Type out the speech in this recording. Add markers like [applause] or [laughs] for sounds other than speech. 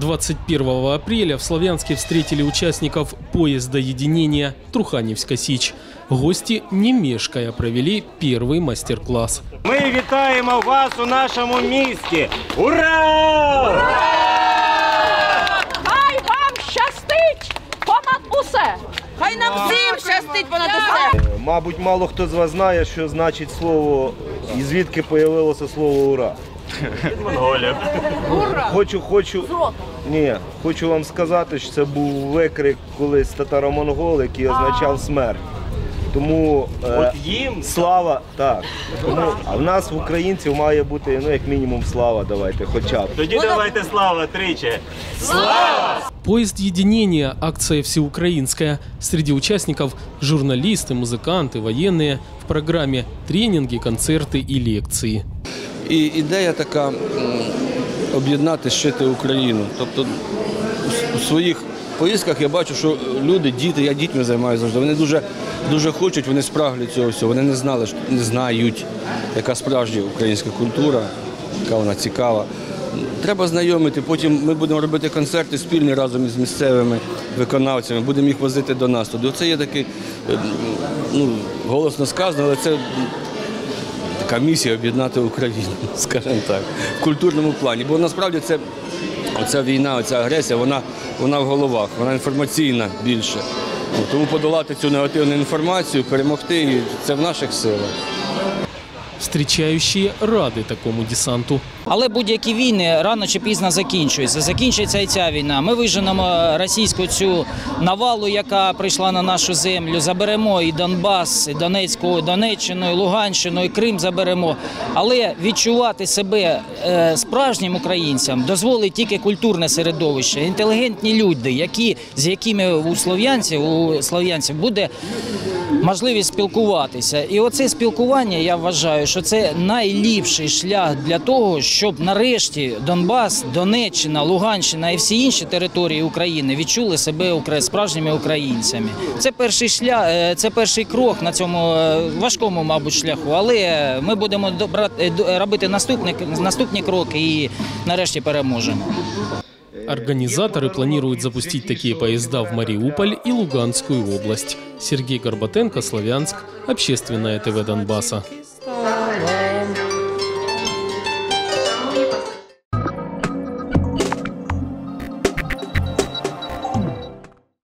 21 апреля в Славянске встретили участников поезда единения Труханевска-Сич. Гости, не мешкая, провели первый мастер-класс. Ми вітаємо вас у нашому місті. Ура! Хай вам щастить понад усе! Хай нам всім щастить понад усе. Мабуть, мало хто з вас знає, що значить слово і звідки появилося слово ура. Хочу, хочу. Ні, хочу вам сказати, що це був викрик колись татаро-монгол, який означав смерть. Тому е, їм слава, так. Тому, а в нас, в українців, має бути ну, як мінімум слава, давайте, хоча б. тоді давайте слава тричі. Поезд единения – акция всеукраинская. Среди участников – журналисты, музыканты, военные. В программе тренинги, концерты и лекции. І ідея така об'єднати, щити Україну. Тобто у- своїх поїздках я бачу, що люди, діти, я дітьми займаюся завжди. Вони дуже, дуже хочуть, вони спраглі цього всього. Вони не знали, не знають, яка справжня українська культура, яка вона цікава. Треба знайомити. Потім ми будемо робити концерти спільні разом із місцевими виконавцями, будемо їх возити до нас. Туди це є такий, е, ну, голосно сказано, але це така місія об'єднати Україну, [laughs] скажімо так, в культурному плані. Бо насправді це оця війна, оця агресія, вона, вона в головах, вона інформаційна більше. Тому подолати цю негативну інформацію, перемогти це в наших силах. Встречающие рады такому десанту. Але будь-які війни рано чи пізно закінчуються. Закінчиться і ця війна. Ми виженемо російську цю навалу, яка прийшла на нашу землю. Заберемо і Донбас, і Донецьку, Донеччину, і Луганщину, і Крим заберемо. Але відчувати себе е, справжнім українцям дозволить тільки культурне середовище, інтелігентні люди, які з якими у слов'янців у слов'янців буде можливість спілкуватися. І оце спілкування, я вважаю, що це найліпший шлях для того, щоб нарешті Донбас, Донеччина, Луганщина і всі інші території України відчули себе справжніми українцями. Це перший шлях, е, це перший крок на цьому е, важкому, мабуть, шляху. Але ми будемо е, робити наступні, наступні кроки і нарешті переможемо. Организаторы планируют запустить такие поезда в Мариуполь и Луганскую область. Сергей Горбатенко, Славянск, Общественное ТВ Донбасса.